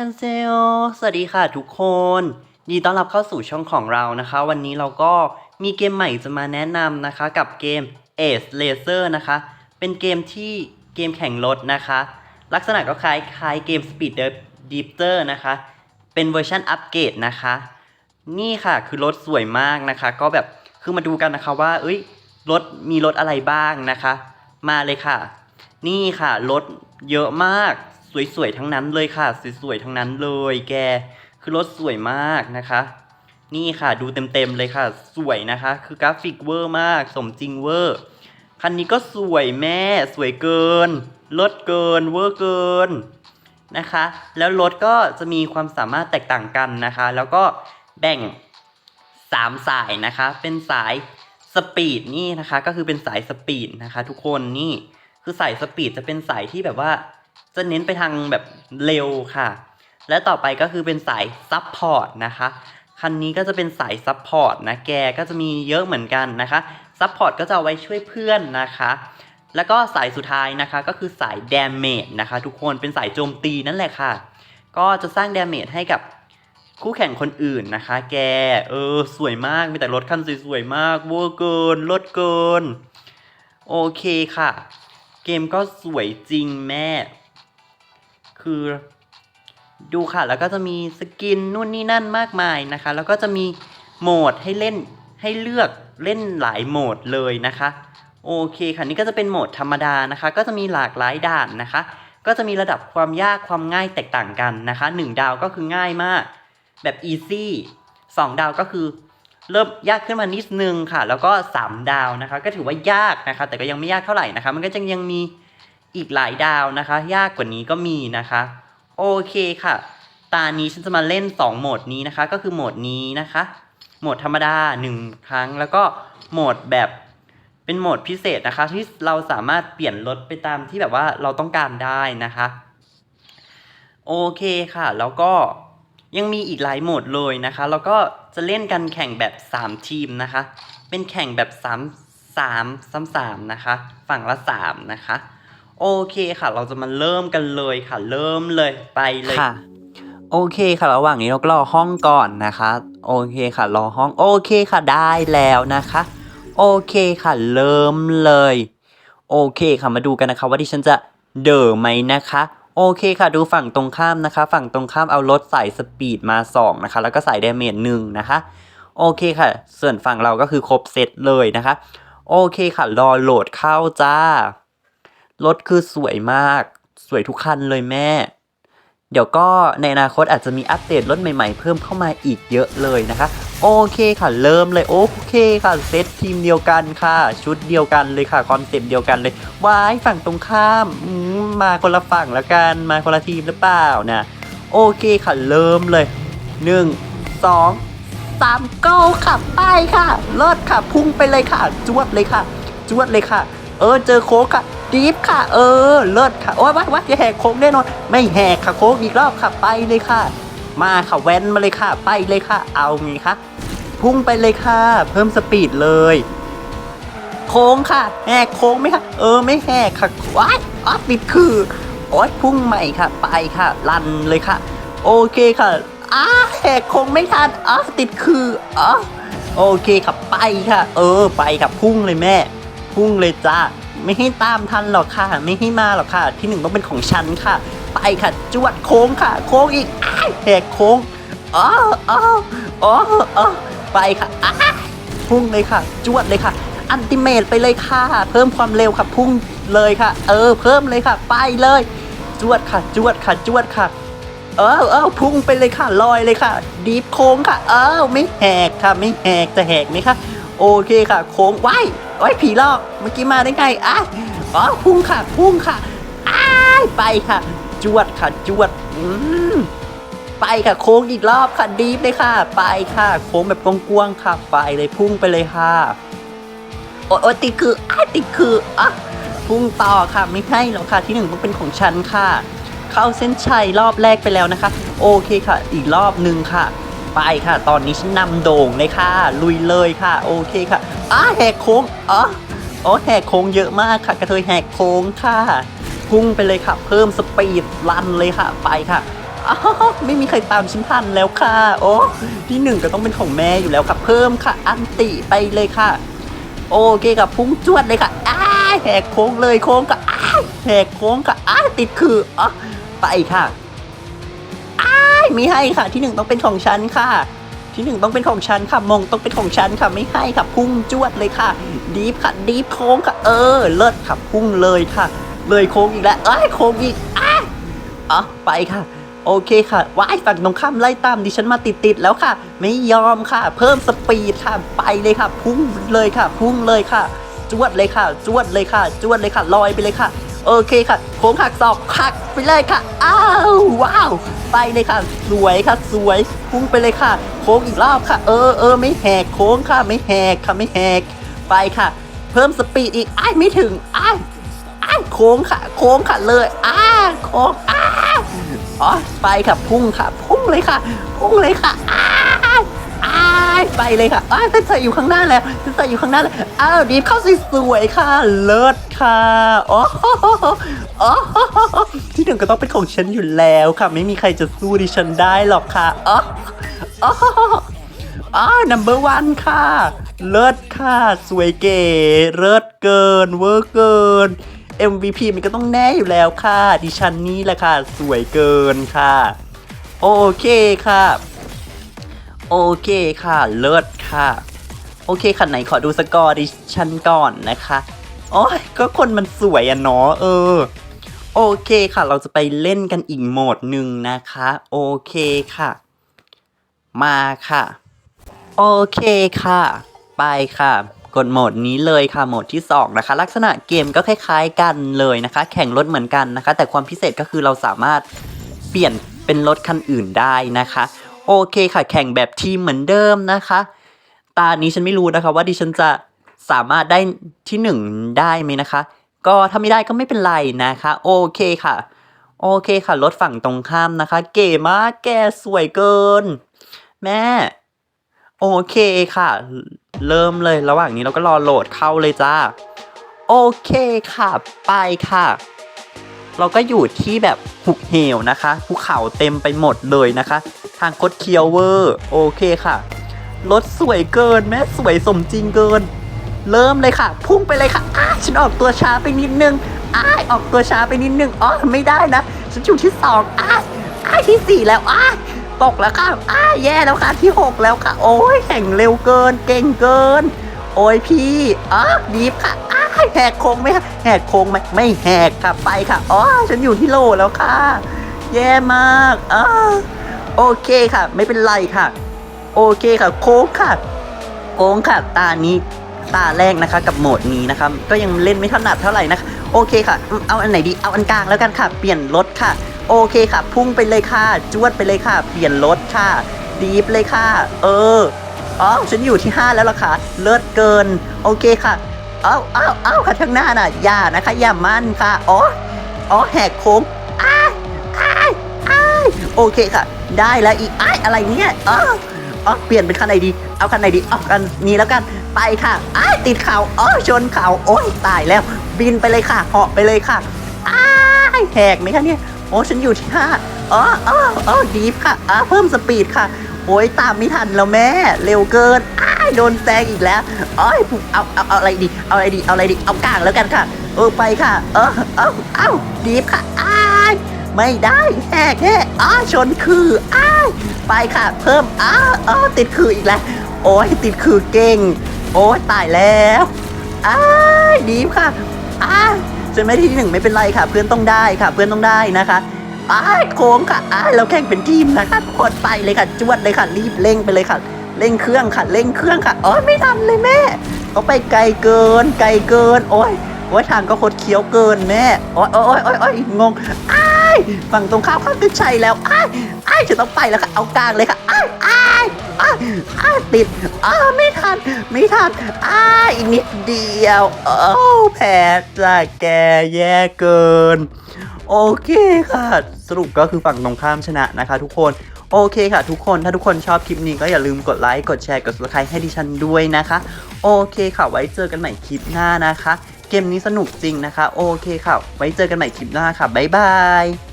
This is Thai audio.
อันเซโอสวัสดีค่ะทุกคนยินดีต้อนรับเข้าสู่ช่องของเรานะคะ วันนี้เราก็มีเกมใหม่จะมาแนะนำนะคะ กับเกม Ace Laser นะคะ เป็นเกมที่เกมแข่งรถนะคะ ลักษณะก็คล้ายคล้ายเกม Speed Drifter นะคะ เป็นเวอร์ชันอัปเกรดนะคะ นี่ค่ะคือรถสวยมากนะคะ ก็แบบคือมาดูกันนะคะว่า เอ้ยรถมีรถอะไรบ้างนะคะ มาเลยค่ะ นี่ค่ะรถเยอะมาก สวยๆ ทั้งนั้นเลยค่ะ สวยๆ ทั้งนั้นเลย แก คือรถสวยมากนะคะ นี่ค่ะดูเต็มๆเลยค่ะ สวยนะคะ คือกราฟิกเวอร์มาก สมจริงเวอร์ คันนี้ก็สวยแม่ สวยเกินลดเกิน เวอร์เกินนะคะ แล้วรถก็จะมีความสามารถแตกต่างกันนะคะ แล้วก็แบ่งสามสายนะคะ เป็นสายสปีดนี่นะคะ ก็คือเป็นสายสปีดนะคะ ทุกคนนี่ คือสายสปีดจะเป็นสายที่แบบว่า จะเน้นไปทางแบบเร็วค่ะ และต่อไปก็คือเป็นสายซับพอร์ตนะคะ คันนี้ก็จะเป็นสายซับพอร์ตนะแกก็จะมีเยอะเหมือนกันนะคะซับพอร์ตก็จะเอาไว้ช่วยเพื่อนนะคะ แล้วก็สายสุดท้ายนะคะก็คือสายด a เมจนะคะ ทุกคนเป็นสายโจมตีนั่นแหละค่ะ ก็จะสร้างด a เมจให้กับคู่แข่งคนอื่นนะคะ แก เออ สวยมาก มีแต่รถคันสวยๆมากเวอร์เกิน รถเกิน โอเคค่ะ เกมก็สวยจริงแม่ คือ ดูค่ะ แล้วก็จะมีสกินนู่นนี่นั่นมากมายนะคะ แล้วก็จะมีโหมดให้เล่นให้เลือกเล่นหลายโหมดเลยนะคะ โอเคค่ะนี่ก็จะเป็นโหมดธรรมดานะคะ ก็จะมีหลากหลายด่านนะคะ ก็จะมีระดับความยากความง่ายแตกต่างกันนะคะหนึ่งดาวก็คือง่ายมาก แบบ easy 2 ดาวก็คือเริ่มยากขึ้นมานิดนึงค่ะ แล้วก็ 3 ดาวนะคะ ก็ถือว่ายากนะคะ แต่ก็ยังไม่ยากเท่าไหร่นะคะ มันก็จะยังมี อีกหลายดาวนะคะ ยากกว่านี้ก็มีนะคะ โอเคค่ะ ตานี้ฉันจะมาเล่น 2 โหมดนี้นะคะ ก็คือโหมดนี้นะคะ โหมดธรรมดา 1 ครั้ง แล้วก็โหมดแบบเป็นโหมดพิเศษนะคะ ที่เราสามารถเปลี่ยนรถไปตามที่แบบว่าเราต้องการได้นะคะ โอเคค่ะ แล้วก็ยังมีอีกหลายโหมดเลยนะคะ แล้วก็จะเล่นกันแข่งแบบ 3 ทีมนะคะ เป็นแข่งแบบ 3 3 3 3นะคะ ฝั่งละ 3 นะคะ โอเคค่ะ เราจะมาเริ่มกันเลยค่ะ เริ่มเลยไปเลยค่ะ โอเคค่ะ ระหว่างนี้เราก็รอห้องก่อนนะคะ โอเคค่ะ รอห้อง โอเคค่ะได้แล้วนะคะ โอเคค่ะ เริ่มเลย โอเคค่ะมาดูกันนะคะ ว่าดิฉันจะเดอไหมนะคะ โอเคค่ะ ดูฝั่งตรงข้ามนะคะ ฝั่งตรงข้ามเอารถใสายสปีดมา2นะคะ แล้วก็ใสายดาเมจหนึ่งนะคะโอเคค่ะ ส่วนฝั่งเราก็คือครบเซตเลยนะคะ โอเคค่ะ รอโหลดเข้าจ้า รถคือสวยมาก สวยทุกคันเลยแม่ เดี๋ยวก็ในอนาคตอาจจะมีอัปเดตรถใหม่ๆ เพิ่มเข้ามาอีกเยอะเลยนะคะ โอเคค่ะ เริ่มเลย โอเคค่ะ เซตทีมเดียวกันค่ะ ชุดเดียวกันเลยค่ะ คอนเซปต์เดียวกันเลยว้ายฝั่งตรงข้ามมมาคนละฝั่งแล้วกัน มาคนละทีมหรือเปล่านะ โอเคค่ะ เริ่มเลยหนึ่งสองสามเก้าค่ะไปค่ะเลิศค่ะ พุ่งไปเลยค่ะ จวดเลยค่ะ จวดเลยค่ะ เออเจอโค้กค่ะ ดีฟค่ะ เออ เลิศค่ะ โอ้ยวัดวัดจะแหกโค้งแน่นอน ไม่แหกค่ะโค้งอีกรอบค่ะไปเลยค่ะ มาค่ะแว้นมาเลยค่ะ ไปเลยค่ะ เอาไงคะพุ่งไปเลยค่ะ เพิ่มสปีดเลย โค้งค่ะ แหกโค้งไหมคะเออไม่แหกค่ะว้ายอ๋อติดคือโอ๊ยพุ่งใหม่ค่ะ ไปค่ะลันเลยค่ะ โอเคค่ะอ้าแหกโค้งไม่ทันอ๋อติดคืออ๋อโอเคค่ะไปค่ะ เออไปค่ะพุ่งเลยแม่ พุ่งเลยจ้า ไม่ให้ตามทันหรอกค่ะ ไม่ให้มาหรอกค่ะ ที่หนึ่งต้องเป็นของฉันค่ะ ไปค่ะ จวดโค้งค่ะ โค้งอีกแหกโค้งอ๋ออ๋ออ๋อไปค่ะพุ่งเลยค่ะ จวดเลยค่ะ อันติเมตไปเลยค่ะ เพิ่มความเร็วค่ะ พุ่งเลยค่ะ เออ เพิ่มเลยค่ะ ไปเลย จวดค่ะ จวดค่ะ จวดค่ะ เออเออพุ่งไปเลยค่ะลอยเลยค่ะ ดีฟโค้งค่ะ เออไม่แหกค่ะ ไม่แหกจะแหกไหมคะ โอเคค่ะ โค้งไว้ โอ้ยผีหลอก เมื่อกี้มาได้ไงอะอ๋อพุ่งค่ะ พุ่งค่ะอ้ายไปค่ะ จวดค่ะ จวด อืมไปค่ะโค้งอีกรอบค่ะดีฟเลยค่ะ ไปค่ะ โค้งแบบกว้างๆค่ะ ไปเลยพุ่งไปเลยค่ะ โอ๊ยติคืออ้าติคืออะพุ่งต่อค่ะไม่ให้หรอกค่ะที่หนึ่งต้องเป็นของฉันค่ะ เข้าเส้นชัยรอบแรกไปแล้วนะคะ โอเคค่ะ อีกรอบหนึ่งค่ะ ไปค่ะ ตอนนี้ฉันนำโด่งเลยค่ะ ลุยเลยค่ะ โอเคค่ะอ้าแหกโค้งอ๋ออ๋อแหกโค้งเยอะมากค่ะ กระเทยแหกโค้งค่ะพุ่งไปเลยค่ะ เพิ่มสปีดรันเลยค่ะไปค่ะไม่มีใครตามฉันทันแล้วค่ะ โอ้ที่หนึ่งก็ต้องเป็นของแม่อยู่แล้วค่ะ เพิ่มค่ะ อันติไปเลยค่ะ โอเคค่ะพุ่งจวดเลยค่ะอ้าแหกโค้งเลยโค้งค่ะอ้าแหกโค้งค่ะอ้าติดคืออ๋อไปค่ะ ไม่ให้ค่ะ ที่หนึ่งต้องเป็นของฉันค่ะ ที่หนึ่งต้องเป็นของฉันค่ะมงต้องเป็นของฉันค่ะไม่ให้ค่ะพุ่งจวดเลยค่ะ ดีฟค่ะดีฟโค้งค่ะ เออ เลิศค่ะพุ่งเลยค่ะ เลยโค้งอีกแล้วเอ้ยโค้งอีกอ้ายอ๋อไปค่ะโอเคค่ะว้ายฝั่งตรงข้ามไล่ตามดิฉันมาติดๆแล้วค่ะ ไม่ยอมค่ะ เพิ่มสปีดค่ะไปเลยค่ะ พุ่งเลยค่ะ พุ่งเลยค่ะ จวดเลยค่ะ จวดเลยค่ะ จวดเลยค่ะ ลอยไปเลยค่ะ โอเคค่ะโค้งหักศอกหักไปเลยค่ะ อ้าว ว้าว ไปเลยค่ะ สวยค่ะ สวย พุ่งไปเลยค่ะ โค้งอีกรอบค่ะ เออเออไม่แหกโค้งค่ะ ไม่แหกค่ะ ไม่แหก ไปค่ะ เพิ่มสปีดอีก อ้ายไม่ถึง อ้ายอ้ายโค้งค่ะ โค้งค่ะเลย อ้าโค้ง อ้าอ๋อ ไปค่ะ พุ่งค่ะ พุ่งเลยค่ะ พุ่งเลยค่ะอ้าายไปเลยค่ะอ้ายเส้นใส่อยู่ข้างหน้าแล้วเส้นใส่อยู่ข้างหน้าแล้วอ้าวดีเข้าสวยๆค่ะ เลิศค่ะอ๋ออ๋อที่หนึ่งก็ต้องเป็นของฉันอยู่แล้วค่ะ ไม่มีใครจะสู้ดิฉันได้หรอกค่ะอ๋ออ๋ออ้าว number one ค่ะ เลิศค่ะ สวยเก๋เลิศเกิน เวอร์เกิน MVP มันก็ต้องแน่อยู่แล้วค่ะ ดิฉันนี่แหละค่ะ สวยเกินค่ะ โอเคค่ะ โอเคค่ะเลิศค่ะ โอเคค่ะไหนขอดูสกอร์ดิฉันก่อนนะคะโอ้ยก็คนมันสวยอะเนาะเออ โอเคค่ะ เราจะไปเล่นกันอีกโหมดหนึ่งนะคะ โอเคค่ะ มาค่ะ โอเคค่ะ ไปค่ะ กดโหมดนี้เลยค่ะโหมดที่ 2 นะคะ ลักษณะเกมก็คล้ายๆกันเลยนะคะ แข่งรถเหมือนกันนะคะ แต่ความพิเศษก็คือเราสามารถเปลี่ยนเป็นรถคันอื่นได้นะคะ โอเคค่ะ แข่งแบบทีมเหมือนเดิมนะคะ ตานี้ฉันไม่รู้นะคะ ว่าดิฉันจะสามารถได้ที่หนึ่งได้ไหมนะคะ ก็ถ้าไม่ได้ก็ไม่เป็นไรนะคะ โอเคค่ะ โอเคค่ะ รถฝั่งตรงข้ามนะคะ เก๋มากแกสวยเกิน แม่ โอเคค่ะ เริ่มเลยระหว่างนี้เราก็รอโหลดเข้าเลยจ้า โอเคค่ะ ไปค่ะ เราก็อยู่ที่แบบหุบเหวนะคะภูเขาเต็มไปหมดเลยนะคะ ทางคดเคียวเวอร์โอเคค่ะรถสวยเกินแม่สวยสมจริงเกิน เริ่มเลยค่ะ พุ่งไปเลยค่ะอ้าฉันออกตัวช้าไปนิดนึงอ้าออกตัวช้าไปนิดนึงอ๋อไม่ได้นะฉันอยู่ที่สองอ้าอ้าที่สี่แล้วอ้าตกแล้วค่ะอ้าแย่แล้วค่ะที่หกแล้วค่ะ โอ้ยแข่งเร็วเกิน เก่งเกิน โอ้ยพี่อ๋อดีฟค่ะ แหกโค้งไหมคะแหกโค้งไหมไม่แหกค่ะไปค่ะอ๋อฉันอยู่ที่โลแล้วค่ะ แย่มากอ๋อโอเคค่ะ ไม่เป็นไรค่ะ โอเคค่ะ โค้งค่ะ โค้งค่ะ ตานี้ตาแรกนะคะ กับโหมดนี้นะคะก็ยังเล่นไม่ถนัดเท่าไหร่นะคะโอเคค่ะ เอาอันไหนดีเอาอันกลางแล้วกันค่ะ เปลี่ยนรถค่ะ โอเคค่ะ พุ่งไปเลยค่ะ จวดไปเลยค่ะ เปลี่ยนรถค่ะ ดีฟเลยค่ะ เอออ๋อฉันอยู่ที่ 5 แล้วล่ะค่ะ เลิศเกิน โอเคค่ะ อาเอาเอาค่ะทางหน้าน่ะอย่านะคะอย่ามั่นค่ะอ๋ออ๋อแหกโค้งอ้ายอ้ายอ้ายโอเคค่ะ ได้แล้วอีกอ้ายอะไรเนี่ยอ๋ออ๋อเปลี่ยนเป็นคันไหนดี เอาคันไหนดีเอาคันนี้แล้วกันไปค่ะอ้ายติดเขาอ๋อชนเขาโอ้ยตายแล้ว บินไปเลยค่ะเหาะไปเลยค่ะอ้ายแหกไหมคะเนี่ยโอ้ฉันอยู่ที่ห้าอ๋ออ๋ออ๋อดีฟค่ะอ่าเพิ่มสปีดค่ะ โอ้ยตามไม่ทันแล้วแม่ เร็วเกินอ้ โดนแซงอีกแล้วโอ้ยเอาเอาเอาอะไรดี เอาอะไรดี เอาอะไรดี เอากลางแล้วกันค่ะ เออไปค่ะ เออเอาเอาดีฟค่ะอ้ายไม่ได้แหกแค่อ้าชนคืออ้ายไปค่ะ เพิ่มอ้าอ๋อติดคืออีกแล้ว โอ้ยติดคือเก่ง โอ้ยตายแล้วอ้ายดีฟค่ะอ้ายจะไม่ที่หนึ่งไม่เป็นไรค่ะ เพื่อนต้องได้ค่ะ เพื่อนต้องได้นะคะอ้ายโค้งค่ะอ้ายเราแข่งเป็นทีมนะคะกดไปเลยค่ะ จวดเลยค่ะ รีบเร่งไปเลยค่ะ เร่งเครื่องค่ะเร่งเครื่องค่ะอ๋อไม่ทันเลยแม่เขาไปไกลเกิน ไกลเกิน โอ้ยโอ้ยทางก็คดเคี้ยวเกินแม่โอ้ยโอ้ยโอ้ยโอ้ยงงอ้ายฝั่งตรงข้ามข้ามก็ใชัยแล้วอ้ายอ้ายจะต้องไปแล้วค่ะเอากลางเลยค่ะอ้ายอ้าย อ้าอ้าติดอ้าไม่ทัน ไม่ทันอ้าอีกนิดเดียว โอ้แพ้ละแกแย่เกิน โอเคค่ะ สรุปก็คือฝั่งตรงข้ามชนะนะคะทุกคนโอเคค่ะทุกคนถ้าทุกคนชอบคลิปนี้ก็อย่าลืมกดไลค์กดแชร์กด subscribe ให้ดิฉันด้วยนะคะ โอเคค่ะไว้เจอกันใหม่คลิปหน้านะคะ เกมนี้สนุกจริงนะคะ โอเคค่ะ ไว้เจอกันใหม่คลิปหน้าค่ะบ๊ายบาย